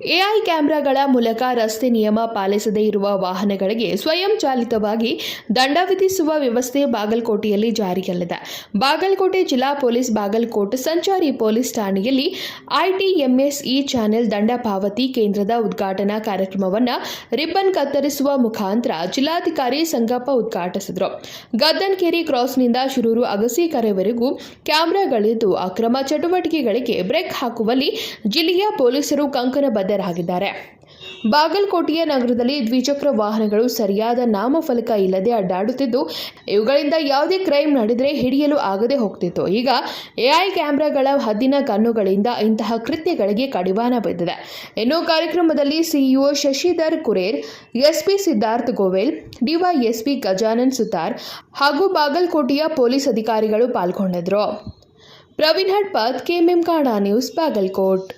AI ಕ್ಯಾಮೆರಾಗಳ ಮೂಲಕ ರಸ್ತೆ ನಿಯಮ ಪಾಲಿಸದೇ ಇರುವ ವಾಹನಗಳಿಗೆ ಸ್ವಯಂ ಚಾಲಿತವಾಗಿ ದಂಡ ವಿಧಿಸುವ ವ್ಯವಸ್ಥೆ ಬಾಗಲಕೋಟೆಯಲ್ಲಿ ಜಾರಿಯಲ್ಲಿದೆ. ಬಾಗಲಕೋಟೆ ಜಿಲ್ಲಾ ಪೊಲೀಸ್ ಬಾಗಲಕೋಟೆ ಸಂಚಾರಿ ಪೊಲೀಸ್ ಠಾಣೆಯಲ್ಲಿ ಐಟಿಎಂಎಸ್ ಇ ಚಾನೆಲ್ ದಂಡ ಪಾವತಿ ಕೇಂದ್ರದ ಉದ್ಘಾಟನಾ ಕಾರ್ಯಕ್ರಮವನ್ನು ರಿಬ್ಬನ್ ಕತ್ತರಿಸುವ ಮುಖಾಂತರ ಜಿಲ್ಲಾಧಿಕಾರಿ ಸಂಗಪ್ಪ ಉದ್ಘಾಟಿಸಿದರು. ಗದ್ದನ್ಕೇರಿ ಕ್ರಾಸ್ನಿಂದ ಶಿರೂರು ಅಗಸೀಕೆರೆವರೆಗೂ ಕ್ಯಾಮೆರಾಗಳಿದ್ದು ಅಕ್ರಮ ಚಟುವಟಿಕೆಗಳಿಗೆ ಬ್ರೇಕ್ ಹಾಕುವಲ್ಲಿ ಜಿಲ್ಲೆಯ ಪೊಲೀಸರು ಕಂಕಣಬದ್ಧರಾಗಿದ್ದಾರೆ ಬಾಗಲಕೋಟೆಯ ನಗರದಲ್ಲಿ ದ್ವಿಚಕ್ರ ವಾಹನಗಳು ಸರಿಯಾದ ನಾಮಫಲಕ ಇಲ್ಲದೆ ಅಡ್ಡಾಡುತ್ತಿದ್ದು, ಇವುಗಳಿಂದ ಯಾವುದೇ ಕ್ರೈಮ್ ನಡೆದರೆ ಹಿಡಿಯಲು ಆಗದೆ ಹೋಗ್ತಿತ್ತು ಈಗ ಎಐ ಕ್ಯಾಮೆರಾಗಳ ಹದ್ದಿನ ಕಣ್ಣುಗಳಿಂದ ಇಂತಹ ಕೃತ್ಯಗಳಿಗೆ ಕಡಿವಾಣ ಬಿದ್ದಿದೆ. ಇನ್ನು ಕಾರ್ಯಕ್ರಮದಲ್ಲಿ CEO Shashidhar Kurer, SP Siddharth Govel, DYSP Gajanan Sutar ಹಾಗೂ ಬಾಗಲಕೋಟೆಯ ಪೊಲೀಸ್ ಅಧಿಕಾರಿಗಳು ಪಾಲ್ಗೊಂಡಿದ್ದರು. ಪ್ರವೀಣ್ ಹಡ್ಪತ್ ಕೆಎಂಎಂ ಕಾಡಾ ನ್ಯೂಸ್, ಬಾಗಲಕೋಟ್.